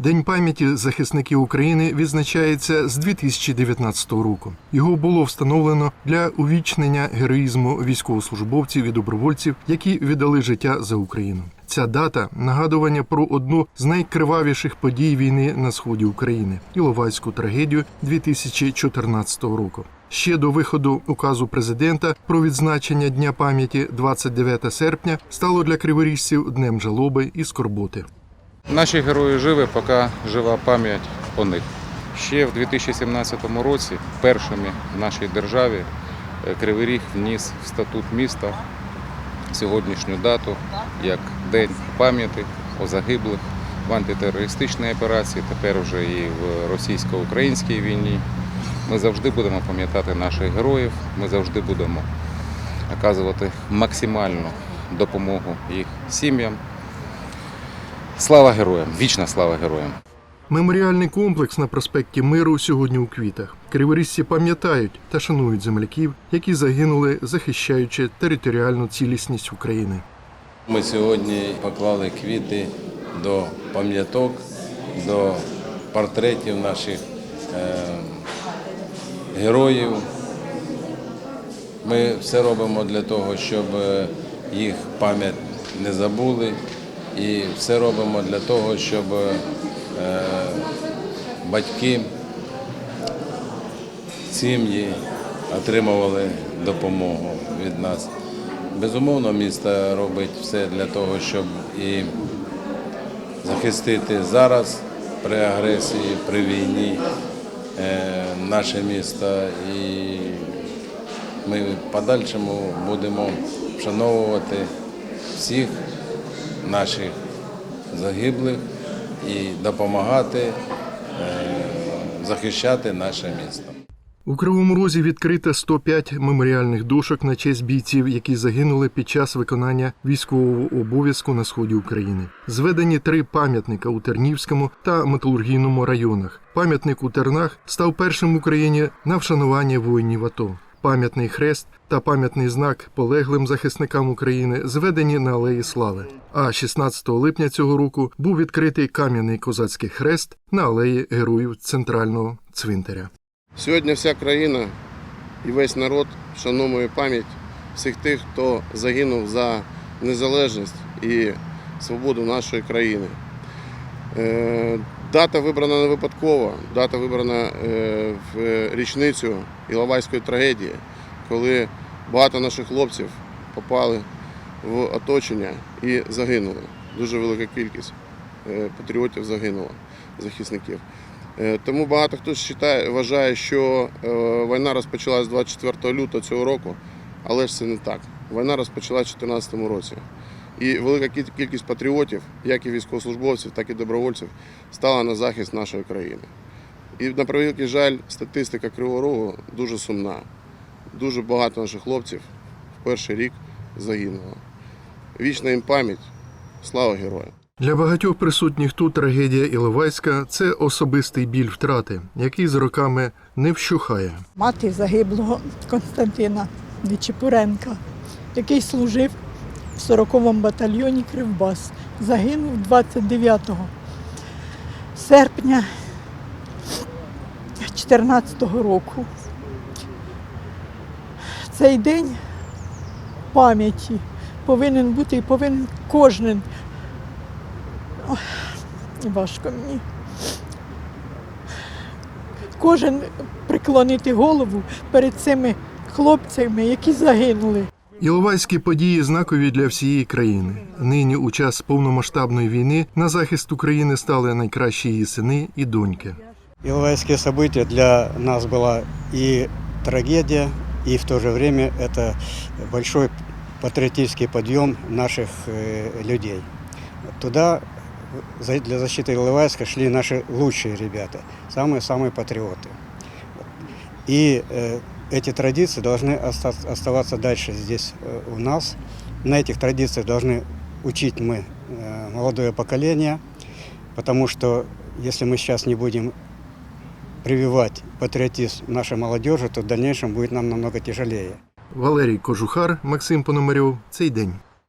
День пам'яті захисників України відзначається з 2019 року. Його було встановлено для увічнення героїзму військовослужбовців і добровольців, які віддали життя за Україну. Ця дата нагадування про одну з найкривавіших подій війни на сході України Іловайську трагедію 2014 року. Ще до виходу указу президента про відзначення Дня пам'яті 29 серпня стало для криворіжців днем жалоби і скорботи. Наші герої живі, поки жива пам'ять о них. Ще в 2017 році першими в нашій державі е, Кривий Ріг вніс в статут міста сьогоднішню дату як День пам'яті о загиблих в антитерористичній операції, тепер вже і в російсько-українській війні. Ми завжди будемо пам'ятати наших героїв, ми завжди будемо оказувати максимальну допомогу їх сім'ям. Слава героям! Вічна слава героям! Меморіальний комплекс на проспекті Миру сьогодні у квітах. Криворіжці пам'ятають та шанують земляків, які загинули, захищаючи територіальну цілісність України. Ми сьогодні поклали квіти до пам'яток, до портретів наших е, героїв. Ми все робимо для того, щоб е, їх пам'ять не забули, і все робимо для того, щоб е, батьки, сім'ї отримували допомогу від нас. Безумовно, місто робить все для того, щоб і захистити зараз при агресії, при війні е, наше місто. І ми в подальшому будемо вшановувати всіх наших загиблих і допомагати е, захищати наше місто. У Кривому Розі відкрито 105 меморіальних дошок на честь бійців, які загинули під час виконання військового обов'язку на сході України. Зведені три пам'ятника у Тернівському та Металургійному районах. Пам'ятник у Тернах став першим в Україні на вшанування воїнів АТО. Пам'ятний хрест та пам'ятний знак полеглим захисникам України зведені на Алеї Слави. А 16 липня цього року був відкритий кам'яний козацький хрест на алеї Героїв Центрального цвинтаря. Сьогодні вся країна і весь народ вшановує пам'ять всіх тих, хто загинув за незалежність і свободу нашої країни. Дата вибрана не випадково, дата вибрана е, в річницю Іловайської трагедії, коли багато наших хлопців попали в оточення і загинули. Дуже велика кількість е, патріотів загинула, захисників. Е, Тому багато хто вважає, вважає, що війна розпочалась 24 лютого цього року, але ж це не так. Війна розпочалась у 2014 році. І велика кіль- кількість патріотів, як і військовослужбовців, так і добровольців, стала на захист нашої країни. І на превеликий жаль, статистика Кривого Рогу дуже сумна. Дуже багато наших хлопців в перший рік загинуло. Вічна їм пам'ять, слава героям! Для багатьох присутніх тут трагедія Іловайська це особистий біль втрати, який з роками не вщухає. мати загиблого Константина Нечіпуренка, який служив в 40-му батальйоні Кривбас. Загинув 29 серпня 2014 року. Цей день пам'яті повинен бути і повинен кожен. Важко мені кожен приклонити голову перед цими хлопцями, які загинули. Іловайські події знакові для всієї країни. Нині, у час повномасштабної війни, на захист України стали найкращі її сини і доньки. Иловайские события для нас была и трагедия, и в то же время это большой патриотический подъем наших э, людей. Туда за- для защиты Иловайска шли наши лучшие ребята, самые-самые патриоты. И э, эти традиции должны оста- оставаться дальше здесь э, у нас. На этих традициях должны учить мы э, молодое поколение, потому что если мы сейчас не будем прививать патриотизм нашей молодежи, то в дальнейшем будет нам намного тяжелее. Валерій Кожухар, Максим Пономарьов. Цей день.